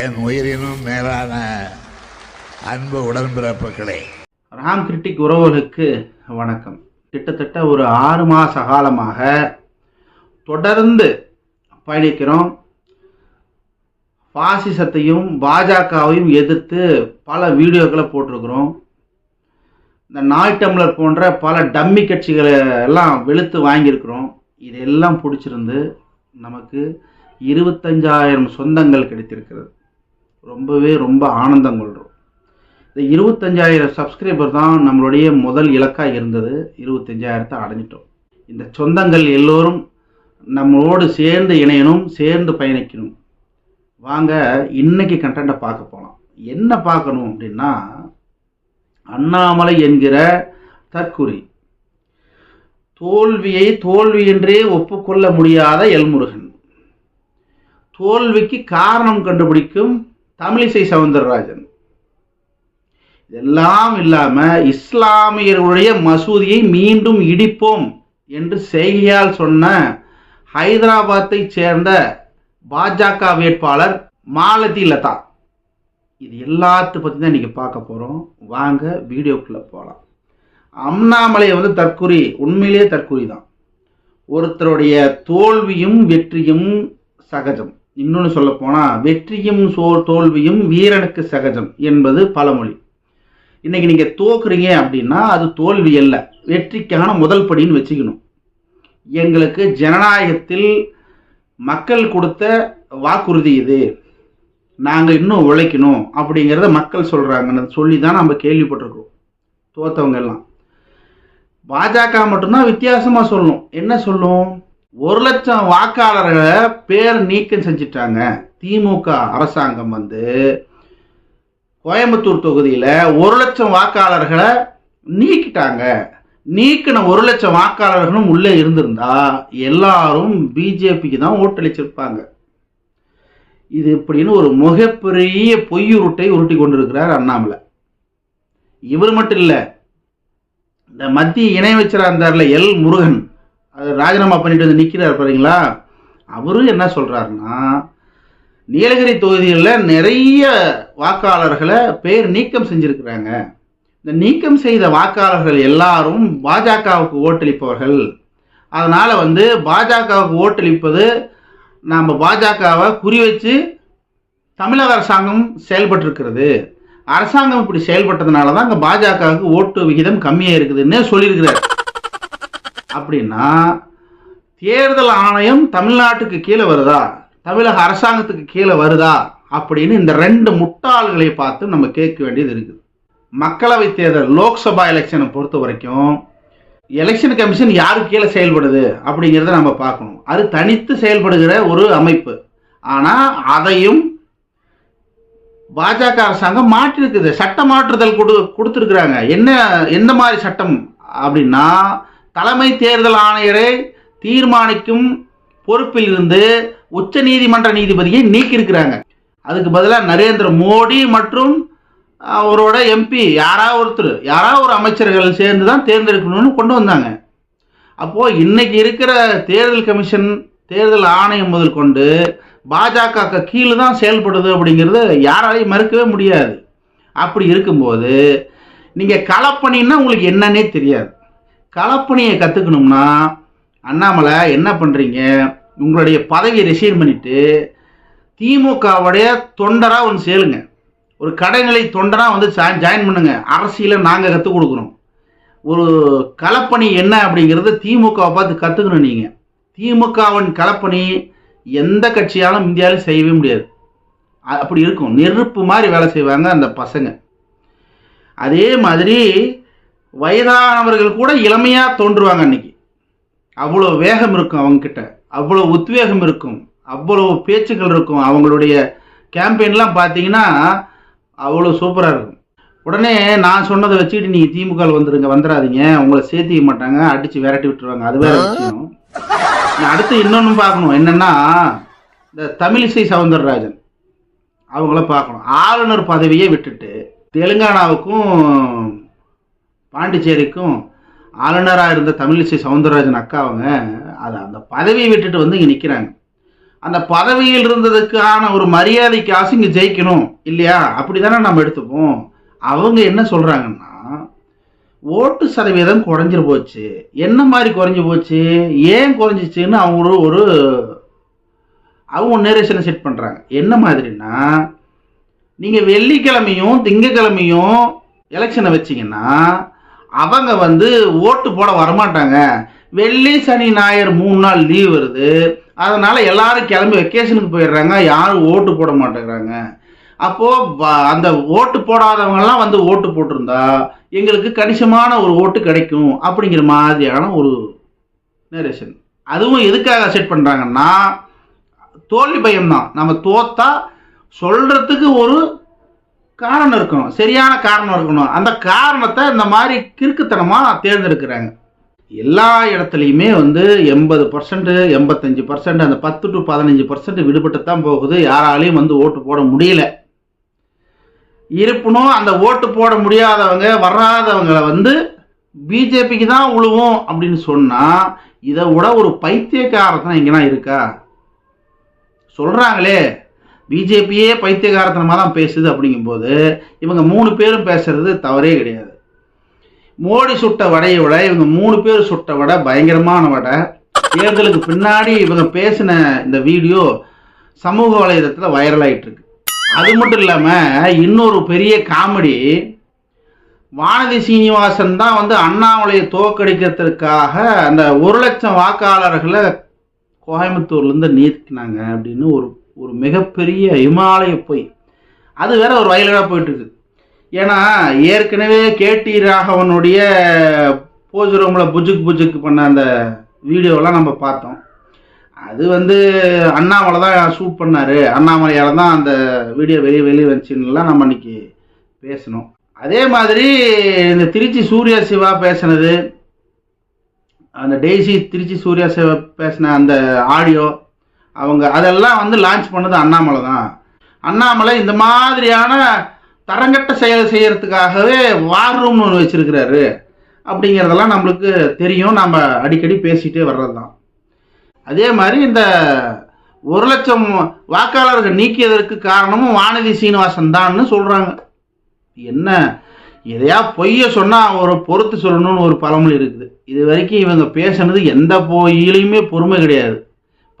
என் உயிரினும் மேலான அன்பு உடன்பிறப்புகளே. ராம் கிரிட்டிக் உறவுகளுக்கு வணக்கம். கிட்டத்தட்ட ஒரு ஆறு மாத காலமாக தொடர்ந்து பயணிக்கிறோம். பாசிசத்தையும் பாஜகவையும் எதிர்த்து பல வீடியோக்களை போட்டிருக்கிறோம். இந்த நாய் டம்ளர் போன்ற பல டம்மி கட்சிகளை எல்லாம் வெளுத்து வாங்கியிருக்கிறோம். இதெல்லாம் பிடிச்சிருந்து நமக்கு இருபத்தஞ்சாயிரம் சொந்தங்கள் கிடைத்திருக்கிறது. ரொம்பவே ரொம்ப ஆனந்தம் கொள்கிறோம் இந்த இருபத்தஞ்சாயிரம் சப்ஸ்கிரைபர் தான் நம்மளுடைய முதல் இலக்காக இருந்தது. இருபத்தஞ்சாயிரத்தை அடைஞ்சிட்டோம். இந்த சொந்தங்கள் எல்லோரும் நம்மளோடு சேர்ந்து இணையணும் சேர்ந்து பயணிக்கணும். வாங்க இன்னைக்கு கண்டென்ட்டை பார்க்க போகலாம் என்ன பார்க்கணும் அப்படின்னா அண்ணாமலை என்கிற தற்குறி தோல்வியை தோல்வியின்றே ஒப்புக்கொள்ள முடியாத எல்முருகன். தோல்விக்கு காரணம் கண்டுபிடிக்கும் தமிழிசை சவுந்தரராஜன். இதெல்லாம் இல்லாம இஸ்லாமியர்களுடைய மசூதியை மீண்டும் இடிப்போம் என்று செய்கையால் சொன்ன ஹைதராபாத்தை சேர்ந்த பாஜக வேட்பாளர் மாலதி லதா. இது எல்லாத்த பற்றி தான் இன்றைக்கி பார்க்க போகிறோம் வாங்க வீடியோக்குள்ளே போகலாம் அண்ணாமலை வந்து தற்குறி உண்மையிலேயே தற்கொலை தான் ஒருத்தருடைய தோல்வியும் வெற்றியும் சகஜம். இன்னொன்று சொல்ல போனால் வெற்றியும் சோ தோல்வியும் வீரனுக்கு சகஜம் என்பது பழமொழி. இன்னைக்கு நீங்கள் தோக்குறீங்க அப்படின்னா அது தோல்வி அல்ல. வெற்றிக்கான முதல் படின்னு வச்சுக்கணும். எங்களுக்கு ஜனநாயகத்தில் மக்கள் கொடுத்த வாக்குறுதி இது. நாங்கள் இன்னும் உழைக்கணும் அப்படிங்கிறத மக்கள் சொல்கிறாங்கன்னு சொல்லி தான் நம்ம கேள்விப்பட்டிருக்கோம் தோத்தவங்க எல்லாம். பாஜக மட்டும்தான் வித்தியாசமாக சொல்லணும். என்ன சொல்லும்? ஒரு லட்சம் வாக்காளர்களை பேர் நீக்கம் செஞ்சிட்டாங்க. திமுக அரசாங்கம் வந்து கோயம்புத்தூர் தொகுதியில் ஒரு லட்சம் வாக்காளர்களை நீக்கிட்டாங்க. நீக்கின ஒரு லட்சம் வாக்காளர்களும் உள்ளே இருந்திருந்தா எல்லாரும் பிஜேபிக்கு தான் ஓட்டளிச்சிருப்பாங்க. இது இப்படின்னு ஒரு மிகப்பெரிய பொய்யுருட்டை உருட்டி கொண்டிருக்கிறார் அண்ணாமலை. இவர் மட்டும் இல்லை இந்த மத்திய இணையமைச்சராக இருந்தார்ல எல் முருகன். அது ராஜினாமா பண்ணிட்டு வந்து நிற்கிறார் பாருங்களா அவரும் என்ன சொல்கிறாருன்னா நீலகிரி தொகுதிகளில் நிறைய வாக்காளர்களை பேர் நீக்கம் செஞ்சுருக்கிறாங்க. இந்த நீக்கம் செய்த வாக்காளர்கள் எல்லாரும் பாஜகவுக்கு ஓட்டளிப்பவர்கள். அதனால் வந்து பாஜகவுக்கு ஓட்டளிப்பது நாம் பாஜகவை குறி வச்சு தமிழக அரசாங்கம் செயல்பட்டிருக்கிறது. அரசாங்கம் இப்படி செயல்பட்டதுனால தான் அங்கே பாஜகவுக்கு ஓட்டு விகிதம் கம்மியாக இருக்குதுன்னே சொல்லியிருக்கிறார். அப்படின்னா தேர்தல் ஆணையம் தமிழ்நாட்டுக்கு கீழே வருதா? தமிழக அரசாங்கத்துக்கு கீழே வருதா? அப்படின்னு இந்த ரெண்டு முட்டாள்களை பார்த்து நம்ம கேட்க வேண்டியது இருக்குது. மக்களவை தேர்தல் லோக்சபா எலெக்ஷனை பொறுத்த வரைக்கும் எலெக்ஷன் கமிஷன் யாருக்கு கீழே செயல்படுது அப்படிங்கிறத நம்ம பார்க்கணும். அது தனித்து செயல்படுகிற ஒரு அமைப்பு. ஆனால் அதையும் பாஜக அரசாங்கம் மாற்றிருக்குது. சட்ட மாற்றுதல் கொடு கொடுத்துருக்குறாங்க. என்ன எந்த மாதிரி சட்டம் அப்படின்னா தலைமை தேர்தல் ஆணையரை தீர்மானிக்கும் பொறுப்பில் இருந்து உச்ச நீதிமன்ற நீதிபதியை நீக்கியிருக்கிறாங்க. அதுக்கு பதிலாக நரேந்திர மோடி மற்றும் அவரோட எம்பி யாராவது ஒருத்தர் யாராவது ஒரு அமைச்சர்கள் சேர்ந்து தான் தேர்ந்தெடுக்கணும்னு கொண்டு வந்தாங்க. அப்போது இன்றைக்கி இருக்கிற தேர்தல் கமிஷன் தேர்தல் ஆணையம் முதல் கொண்டு பாஜக கீழே தான் செயல்படுது அப்படிங்கிறது யாராலையும் மறுக்கவே முடியாது. அப்படி இருக்கும்போது நீங்கள் களப்பணின்னா உங்களுக்கு என்னன்னே தெரியாது. கலப்பணியை கற்றுக்கணும்னா அண்ணாமலை என்ன பண்ணுறீங்க உங்களுடைய பதவியை ரிசைன் பண்ணிவிட்டு திமுகவுடைய தொண்டராக ஒன்று சேருங்க. ஒரு கடைநிலை தொண்டராக வந்து ஜாயின் பண்ணுங்கள் அரசியலை நாங்கள் கற்றுக் கொடுக்குறோம் ஒரு கலப்பணி என்ன அப்படிங்கிறத திமுகவை பார்த்து கற்றுக்கணும் நீங்கள் திமுகவின் கலப்பணி எந்த கட்சியாலும் இந்தியாவில் செய்யவே முடியாது. அப்படி இருக்கும். நெருப்பு மாதிரி வேலை செய்வாங்க அந்த பசங்க. அதே மாதிரி வயதானவர்கள் கூட இளமையாக தோன்றுவாங்க அன்னைக்கு. அவ்வளோ வேகம் இருக்கும் அவங்கக்கிட்ட அவ்வளோ உத்வேகம் இருக்கும். அவ்வளோ பேச்சுக்கள் இருக்கும். அவங்களுடைய கேம்பெயின்லாம் பார்த்தீங்கன்னா அவ்வளோ சூப்பராக இருக்கும். உடனே நான் சொன்னதை வச்சுக்கிட்டு நீங்கள் திமுக வந்துடுங்க வந்துடாதீங்க உங்களை சேர்த்திக்க மாட்டாங்க. அடித்து விரட்டி விட்டுருவாங்க. அது வேற விஷயம். நான் அடுத்து இன்னொன்று பார்க்கணும். என்னென்னா இந்த தமிழிசை சவுந்தரராஜன். அவங்கள பார்க்கணும். ஆளுநர் பதவியை விட்டுட்டு தெலுங்கானாவுக்கும் பாண்டிச்சேரிக்கும் ஆளுநராக இருந்த தமிழிசை சவுந்தரராஜன் அக்கா அவங்க அதை அந்த பதவியை விட்டுட்டு வந்து இங்கே நிற்கிறாங்க அந்த பதவியில் இருந்ததுக்கான ஒரு மரியாதைக்காசு இங்கே ஜெயிக்கணும் இல்லையா? அப்படி தானே நம்ம எடுத்துப்போம். அவங்க என்ன சொல்கிறாங்கன்னா ஓட்டு சதவீதம் குறைஞ்சிரு போச்சு. என்ன மாதிரி குறைஞ்சி போச்சு? ஏன் குறைஞ்சிச்சுன்னு அவங்க ஒரு அவங்க நேரேஷனை செட் பண்ணுறாங்க என்ன மாதிரின்னா நீங்கள் வெள்ளிக்கிழமையும் திங்கக்கிழமையும் எலெக்ஷனை வச்சிங்கன்னா அவங்க வந்து ஓட்டு போட வரமாட்டாங்க. வெள்ளி சனி ஞாயிறு மூணு நாள் லீவ் வருது. அதனால் எல்லாரும் கிளம்பி வெக்கேஷனுக்கு போயிடுறாங்க. யாரும் ஓட்டு போட மாட்டேங்கிறாங்க. அப்போது அந்த ஓட்டு போடாதவங்கெல்லாம் வந்து ஓட்டு போட்டிருந்தா எங்களுக்கு கணிசமான ஒரு ஓட்டு கிடைக்கும் அப்படிங்கிற மாதிரியான ஒரு நேரேஷன் அதுவும் எதுக்காக செட் பண்ணுறாங்கன்னா தோல்வி பயம்தான். நம்ம தோத்தா சொல்கிறதுக்கு ஒரு காரணம் இருக்கணும். சரியான காரணம் இருக்கணும். அந்த காரணத்தை இந்த மாதிரி கிறுக்குத்தனமாக தேர்ந்தெடுக்கிறாங்க. எல்லா இடத்துலையுமே வந்து எண்பது பர்சன்ட் எண்பத்தஞ்சு பர்சன்ட் அந்த பத்து டு பதினஞ்சு பர்சன்ட் விடுபட்டு தான் போகுது. யாராலையும் வந்து ஓட்டு போட முடியல. இருப்பினும் அந்த ஓட்டு போட முடியாதவங்க வராதவங்களை வந்து பிஜேபிக்கு தான் உழுவும் அப்படின்னு சொன்னால் இதை விட ஒரு பைத்தியக்காரத்தான் இங்கெல்லாம் இருக்கா? சொல்கிறாங்களே பிஜேபியே பைத்தியகாரத்தனமாக தான் பேசுது அப்படிங்கும்போது இவங்க மூணு பேரும் பேசுறது தவறே கிடையாது. மோடி சுட்ட வடையை விட இவங்க மூணு பேர் சுட்ட வடை பயங்கரமான வடை. தேர்தலுக்கு பின்னாடி இவங்க பேசின இந்த வீடியோ சமூக வலைதளத்தில் வைரல் ஆயிட்டு இருக்கு அது மட்டும் இல்லாமல் இன்னொரு பெரிய காமெடி வானதி சீனிவாசன் தான் வந்து அண்ணாமலையை தோக்கடிக்கிறதுக்காக அந்த ஒரு லட்சம் வாக்காளர்களை கோயம்புத்தூர்லேருந்து நீக்கினாங்க அப்படின்னு ஒரு ஒரு மிகப்பெரிய இமாலய பொய். அது வேற ஒரு வயலடாக போயிட்டு ஏன்னா ஏற்கனவே கேடி ராகவனுடைய போஜ் ரூமில் புஜுக் புஜுக் பண்ண அந்த வீடியோலாம் நம்ம பார்த்தோம். அது வந்து அண்ணாமலை தான் ஷூட் பண்ணார். அண்ணாமலையால் தான் அந்த வீடியோ வெளியே வெளியே வந்துச்சுன்னுலாம் நம்ம இன்னைக்கு பேசணும். அதே மாதிரி இந்த திருச்சி சூர்யா சிவா பேசினது அந்த டெய்ஸி திருச்சி சூர்யா சிவா பேசின அந்த ஆடியோ அவங்க அதெல்லாம் வந்து லான்ச் பண்ணது அண்ணாமலை தான் அண்ணாமலை இந்த மாதிரியான தரங்கட்ட செயல் செய்கிறதுக்காகவே வார் ரூம்னு ஒன்று வச்சுருக்கிறாரு. அப்படிங்கிறதெல்லாம் நம்மளுக்கு தெரியும். நம்ம அடிக்கடி பேசிகிட்டே வர்றது தான் அதே மாதிரி இந்த ஒரு லட்சம் வாக்காளர்கள் நீக்கியதற்கு காரணமும் வானதி சீனிவாசன் தான்னு சொல்கிறாங்க என்ன? எதையா பொய்ய சொன்னால் ஒரு பொறுத்து சொல்லணும்னு ஒரு பழமொழி இருக்குது. இது வரைக்கும் இவங்க பேசுனது எந்த பொய்யிலையுமே பொறுமை கிடையாது.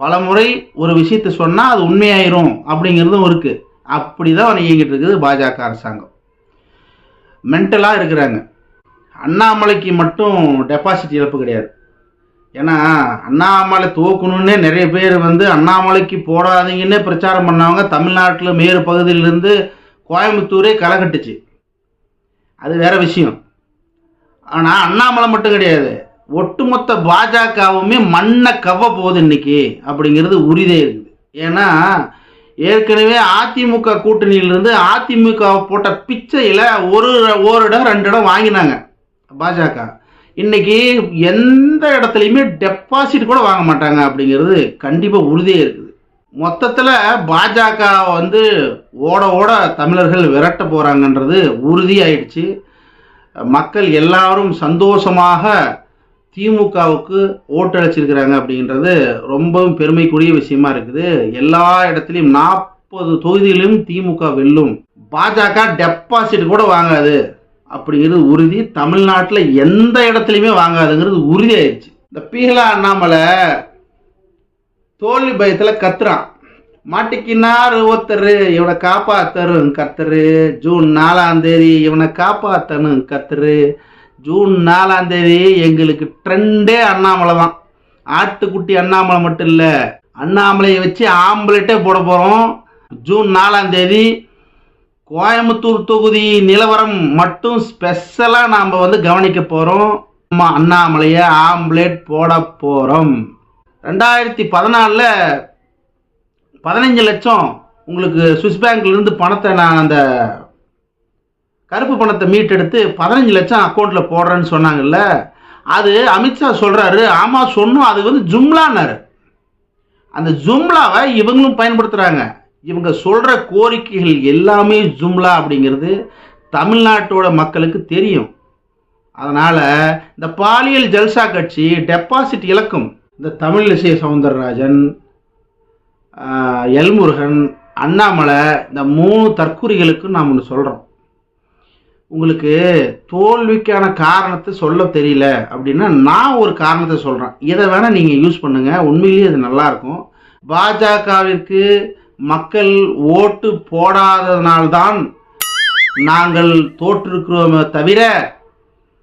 பல முறை ஒரு விஷயத்த சொன்னால் அது உண்மையாயிரும் அப்படிங்கிறதும் இருக்குது அப்படி தான் இயங்கிட்டு இருக்குது பாஜக அரசாங்கம். மென்டலாக இருக்கிறாங்க. அண்ணாமலைக்கு மட்டும் டெபாசிட் இழப்பு கிடையாது. ஏன்னா அண்ணாமலை தோக்கணுன்னே நிறைய பேர் வந்து அண்ணாமலைக்கு போடாதீங்கன்னே பிரச்சாரம் பண்ணவங்க தமிழ்நாட்டில் மேறு பகுதியிலிருந்து கோயம்புத்தூரே களைகட்டுச்சு அது வேற விஷயம். ஆனால் அண்ணாமலை மட்டும் கிடையாது. ஒட்டுமொத்த பாஜகவுமே மண்ணை கவ்வ போகுது இன்னைக்கு அப்படிங்கிறது உறுதியே இருக்குது. ஏன்னா ஏற்கனவே அதிமுக கூட்டணியிலிருந்து அதிமுக போட்ட பிச்சையில் ஒரு ஒரு இடம் ரெண்டு இடம் வாங்கினாங்க பாஜக. இன்னைக்கு எந்த இடத்துலையுமே டெபாசிட் கூட வாங்க மாட்டாங்க அப்படிங்கிறது கண்டிப்பாக உறுதியே இருக்குது. மொத்தத்தில் பாஜக வந்து ஓட ஓட தமிழர்கள் விரட்ட போகிறாங்கன்றது உறுதியாயிடுச்சு. மக்கள் எல்லாரும் சந்தோஷமாக திமுகவுக்கு ஓட்டளிச்சிருக்கிறாங்க அப்படின்றது ரொம்பவும் பெருமைக்குரிய விஷயமா இருக்குது. எல்லா இடத்துலையும் நாற்பது தொகுதியிலும் திமுக வெல்லும். பாஜக டெபாசிட் கூட வாங்காது. அப்படிங்கிறது உறுதி. தமிழ்நாட்டில் எந்த இடத்துலையுமே வாங்காதுங்கிறது உறுதி ஆயிடுச்சு இந்த பீலா அண்ணாமலை தோல்வி பயத்தில் கத்துறான். மாட்டிக்கினார் ஒருத்தர் இவனை காப்பாத்தரும் கத்துரு. ஜூன் நாலாம் தேதி இவனை காப்பாத்தனும் கத்துரு. ஜூன் நாலாம் தேதி எங்களுக்கு ட்ரெண்டே அண்ணாமலை தான் ஆட்டுக்குட்டி அண்ணாமலை மட்டும் இல்லை அண்ணாமலையை வச்சு ஆம்பளைட்டே போட போகிறோம் ஜூன் நாலாம் தேதி கோயம்புத்தூர் தொகுதி நிலவரம் மட்டும் ஸ்பெஷலாக நாம் வந்து கவனிக்க போகிறோம் அண்ணாமலையை ஆம்லேட் போட போகிறோம் ரெண்டாயிரத்தி பதினாலில் பதினஞ்சு லட்சம் உங்களுக்கு சுவிஸ் பேங்க்லேருந்து பணத்தை நான் அந்த கருப்பு பணத்தை மீட்டெடுத்து பதினஞ்சு லட்சம் அக்கௌண்ட்டில் போடுறேன்னு சொன்னாங்கல்ல அது அமித்ஷா சொல்கிறாரு ஆமாம் சொன்னோம் அது வந்து ஜும்லான்னாரு. அந்த ஜும்லாவை இவங்களும் பயன்படுத்துகிறாங்க இவங்க சொல்கிற கோரிக்கைகள் எல்லாமே ஜும்லா அப்படிங்கிறது தமிழ்நாட்டோட மக்களுக்கு தெரியும். அதனால் இந்த பாலியல் ஜல்சா கட்சி டெபாசிட் இழக்கும். இந்த தமிழிசை சவுந்தரராஜன் எல்முருகன் அண்ணாமலை இந்த மூணு தற்குறிகளுக்கும் நாம் ஒன்று சொல்கிறோம் உங்களுக்கு தோல்விக்கான காரணத்தை சொல்ல தெரியல அப்படின்னா நான் ஒரு காரணத்தை சொல்கிறேன் இதை வேணால் நீங்கள் யூஸ் பண்ணுங்கள் உண்மையிலேயே அது நல்லாயிருக்கும் பாஜகவிற்கு மக்கள் ஓட்டு போடாததனால்தான் நாங்கள் தோற்றிருக்கிறோமே தவிர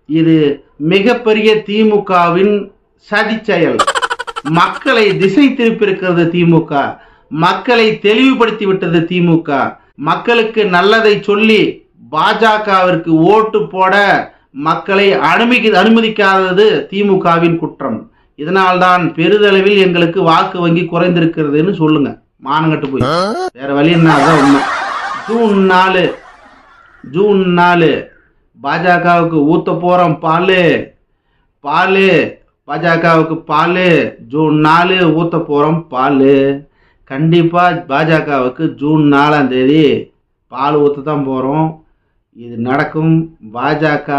இது மிகப்பெரிய திமுகவின் சதி செயல் மக்களை திசை திருப்பியிருக்கிறது திமுக. மக்களை தெளிவுபடுத்தி விட்டது திமுக. மக்களுக்கு நல்லதை சொல்லி பாஜகவிற்கு ஓட்டு போட மக்களை அனுமதி அனுமதிக்காதது திமுகவின் குற்றம். இதனால்தான் பெரிதளவில் எங்களுக்கு வாக்கு வங்கி குறைந்திருக்கிறதுன்னு சொல்லுங்க. மானங்கட்டு போய். வேற வழி என்ன அதான் உண்மை ஜூன் நாலு ஜூன் நாலு பாஜகவுக்கு ஊத்த போறோம் பால் பால் பாஜகவுக்கு பால் ஜூன் நாலு ஊத்த போறோம் பால். கண்டிப்பா பாஜகவுக்கு ஜூன் நாலாம் தேதி பால் ஊத்த தான் போறோம். இது நடக்கும். பாஜக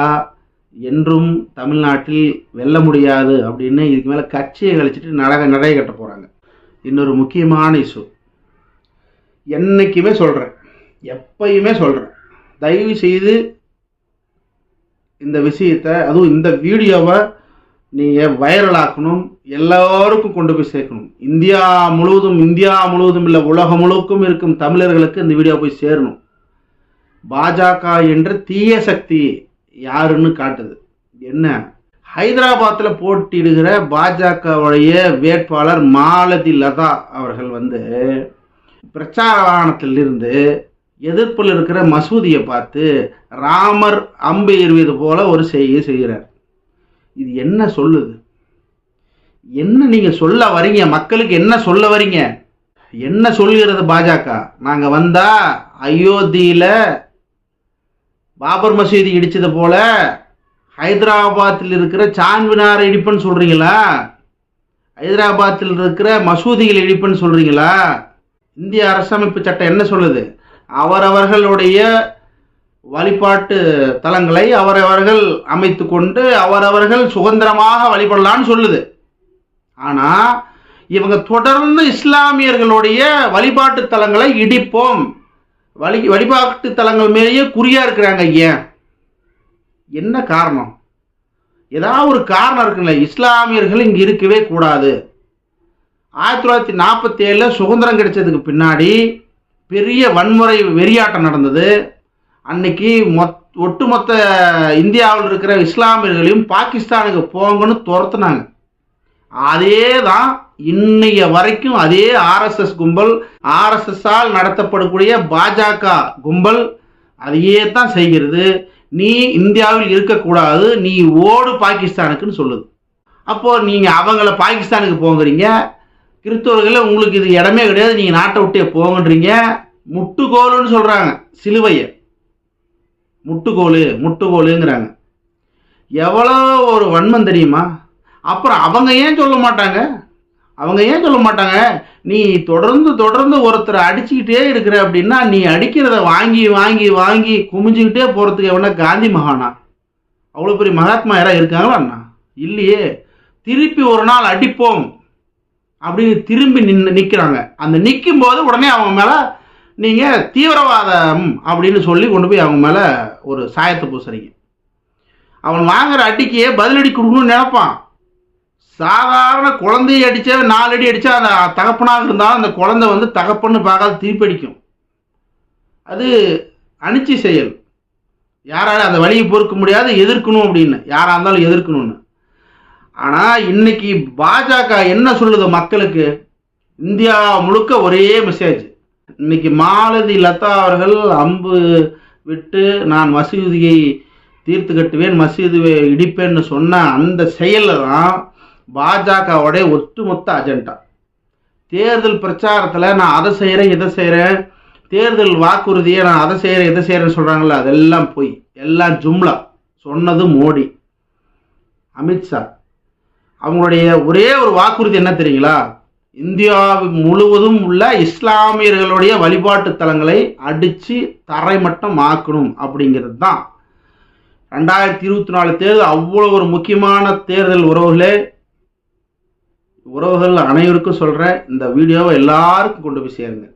என்றும் தமிழ்நாட்டில் வெல்ல முடியாது அப்படின்னு இதுக்கு மேலே கட்சியை கழிச்சிட்டு நடக நடை கட்ட போகிறாங்க இன்னொரு முக்கியமான இஷ்யூ என்னைக்குமே சொல்கிறேன் எப்பயுமே சொல்கிறேன் தயவு செய்து இந்த விஷயத்தை அதுவும் இந்த வீடியோவை நீங்கள் வைரலாக்கணும். எல்லோருக்கும் கொண்டு போய் சேர்க்கணும். இந்தியா முழுவதும் இந்தியா முழுவதும் இல்லை உலகம் முழுக்கும் இருக்கும் தமிழர்களுக்கு இந்த வீடியோ போய் சேரணும். பாஜக என்ற தீய சக்தி யாருன்னு காட்டுது. என்ன? ஹைதராபாத்தில் போட்டியிடுகிற பாஜகவுடைய வேட்பாளர் மாலதி லதா அவர்கள் வந்து பிரச்சார வாகனத்திலிருந்து எதிர்ப்பில் இருக்கிற மசூதியை பார்த்து ராமர் அம்பு எறிவது போல ஒரு செய்தியை செய்கிறார். இது என்ன சொல்லுது? என்ன நீங்கள் சொல்ல வரீங்க? மக்களுக்கு என்ன சொல்ல வரீங்க? என்ன சொல்கிறது பாஜக? நாங்கள் வந்தால் அயோத்தியில் பாபர் மசூதி இடிச்சது போல ஹைதராபாத்தில் இருக்கிற சான்வினாரை இடிப்புன்னு சொல்கிறீங்களா ஹைதராபாத்தில் இருக்கிற மசூதிகள் இடிப்புன்னு சொல்கிறீங்களா இந்திய அரசமைப்பு சட்டம் என்ன சொல்லுது? அவரவர்களுடைய வழிபாட்டு தலங்களை அவரவர்கள் அமைத்து கொண்டு அவரவர்கள் சுதந்திரமாக வழிபடலான்னு சொல்லுது. ஆனால் இவங்க தொடர்ந்து இஸ்லாமியர்களுடைய வழிபாட்டு தலங்களை இடிப்போம். வழி வழிபாட்டு தலங்கள் மேலேயே குறியாக இருக்கிறாங்க ஏன்? என்ன காரணம்? ஏதாவது ஒரு காரணம் இருக்குல்ல? இஸ்லாமியர்கள் இங்கே இருக்கவே கூடாது. ஆயிரத்தி தொள்ளாயிரத்தி நாற்பத்தி ஏழில் சுதந்திரம் கிடைச்சதுக்கு பின்னாடி பெரிய வன்முறை வெறியாட்டம் நடந்தது. அன்னைக்கு மொத் ஒட்டுமொத்த இந்தியாவில் இருக்கிற இஸ்லாமியர்களையும் பாகிஸ்தானுக்கு போங்கன்னு துரத்துனாங்க. அதே தான் இன்னைய வரைக்கும் அதே ஆர்எஸ்எஸ் கும்பல் ஆர்எஸ்எஸ்ஸால் நடத்தப்படக்கூடிய பாஜக கும்பல் அதையே தான் செய்கிறது. நீ இந்தியாவில் இருக்கக்கூடாது நீ ஓடு பாகிஸ்தானுக்குன்னு சொல்லுது. அப்போது நீங்கள் அவங்கள பாகிஸ்தானுக்கு போங்கிறீங்க. கிறிஸ்தவர்களில் உங்களுக்கு இது இடமே கிடையாது நீங்கள் நாட்டை விட்டே போங்கன்றீங்க. முட்டுக்கோலுன்னு சொல்கிறாங்க சிலுவையை. முட்டுக்கோலு முட்டுக்கோலுங்கிறாங்க. எவ்வளோ ஒரு வன்மம் தெரியுமா? அப்புறம் அவங்க ஏன் சொல்ல மாட்டாங்க? அவங்க ஏன் சொல்ல மாட்டாங்க? நீ தொடர்ந்து தொடர்ந்து ஒருத்தரை அடிச்சுக்கிட்டே இருக்கிற அப்படின்னா நீ அடிக்கிறத வாங்கி வாங்கி வாங்கி குமிஞ்சுக்கிட்டே போகிறதுக்கு எவனா காந்தி மகானா? அவ்வளோ பெரிய மகாத்மா யாராவது இருக்காங்களா அண்ணா? இல்லையே. திருப்பி ஒரு நாள் அடிப்போம் அப்படின்னு திரும்பி நின்று நிற்கிறாங்க அந்த நிற்கும் போது உடனே அவங்க மேலே நீங்கள் தீவிரவாதம் அப்படின்னு சொல்லி கொண்டு போய் அவங்க மேலே ஒரு சாயத்தை பூசுறீங்க. அவன் வாங்குற அடிக்கையே பதிலடி கொடுக்கணும்னு நினைப்பான். சாதாரண குழந்தைய அடித்தா நாலு அடி அடித்தா அந்த தகப்பனாக இருந்தாலும் அந்த குழந்தை வந்து தகப்பன்னு பார்க்காத திருப்பி அது அணிச்சி செயல் யாரால அந்த வழியை பொறுக்க முடியாது எதிர்க்கணும் அப்படின்னு. யாராக இருந்தாலும் எதிர்க்கணும்னு. ஆனால் இன்னைக்கு பாஜக என்ன சொல்லுது மக்களுக்கு? இந்தியா முழுக்க ஒரே மெசேஜ் இன்னைக்கு மாலதி லதா அவர்கள் அம்பு விட்டு நான் மசூதியை தீர்த்து கட்டுவேன் மசூதியை இடிப்பேன்னு சொன்ன அந்த செயலில் தான் பாஜகவுடைய ஒட்டுமொத்த அஜெண்டா. தேர்தல் பிரச்சாரத்தில் நான் அதை செய்கிறேன் இதை செய்கிறேன் தேர்தல் வாக்குறுதியை நான் அதை செய்கிறேன் இதை செய்கிறேன்னு சொல்கிறாங்களே அதெல்லாம் போய் எல்லாம் ஜும்லா. சொன்னது மோடி. அமித்ஷா அவங்களுடைய ஒரே ஒரு வாக்குறுதி என்ன தெரியுங்களா? இந்தியா முழுவதும் உள்ள இஸ்லாமியர்களுடைய வழிபாட்டு தலங்களை அடித்து தரைமட்டம் ஆக்கணும் அப்படிங்கிறது தான். ரெண்டாயிரத்தி இருபத்தி நாலு தேர்தல் அவ்வளோ ஒரு முக்கியமான தேர்தல் உறவுகளே. உறவுகள் அனைவருக்கும் சொல்கிறேன் இந்த வீடியோவை எல்லாருக்கும் கொண்டு போய் சேருங்க.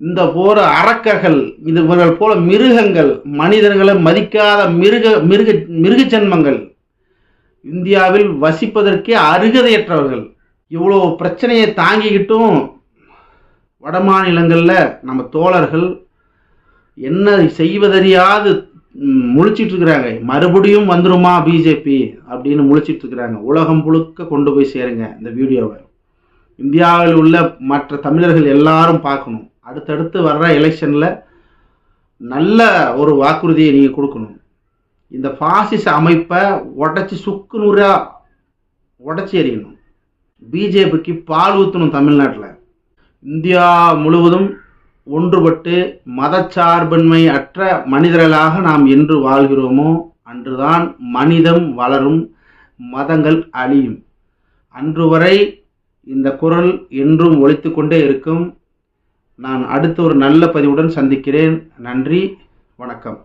இந்த போற அரக்கர்கள் இது இவர்கள் போல மிருகங்கள் மனிதர்களை மதிக்காத மிருக மிருக மிருக ஜென்மங்கள் இந்தியாவில் வசிப்பதற்கே அருகதையற்றவர்கள். இவ்வளோ பிரச்சனையை தாங்கிக்கிட்டும் வட மாநிலங்களில் நம்ம தோழர்கள் என்ன செய்வதறியாது முழிச்சிட்டு இருக்கிறாங்க மறுபடியும் வந்துருமா பிஜேபி அப்படின்னு முழிச்சிட்டு இருக்கிறாங்க உலகம் முழுக்க கொண்டு போய் சேருங்க இந்த வீடியோவை. இந்தியாவில் உள்ள மற்ற தமிழர்கள் எல்லாரும் பார்க்கணும். அடுத்தடுத்து வர்ற எலெக்ஷனில் நல்ல ஒரு வாக்குறுதியை நீங்கள் கொடுக்கணும். இந்த பாசிச அமைப்பை உடச்சி சுக்கு நூறாக உடச்சி எறியணும். பிஜேபிக்கு பால் ஊற்றணும் தமிழ்நாட்டில். இந்தியா முழுவதும் ஒன்றுபட்டு மதச்சார்பின்மை அற்ற மனிதர்களாக நாம் என்று வாழ்கிறோமோ அன்றுதான் மனிதம் வளரும் மதங்கள் அழியும். அன்று வரை இந்த குரல் என்றும் ஒழித்து கொண்டே இருக்கும். நான் அடுத்த ஒரு நல்ல பதிவுடன் சந்திக்கிறேன். நன்றி வணக்கம்.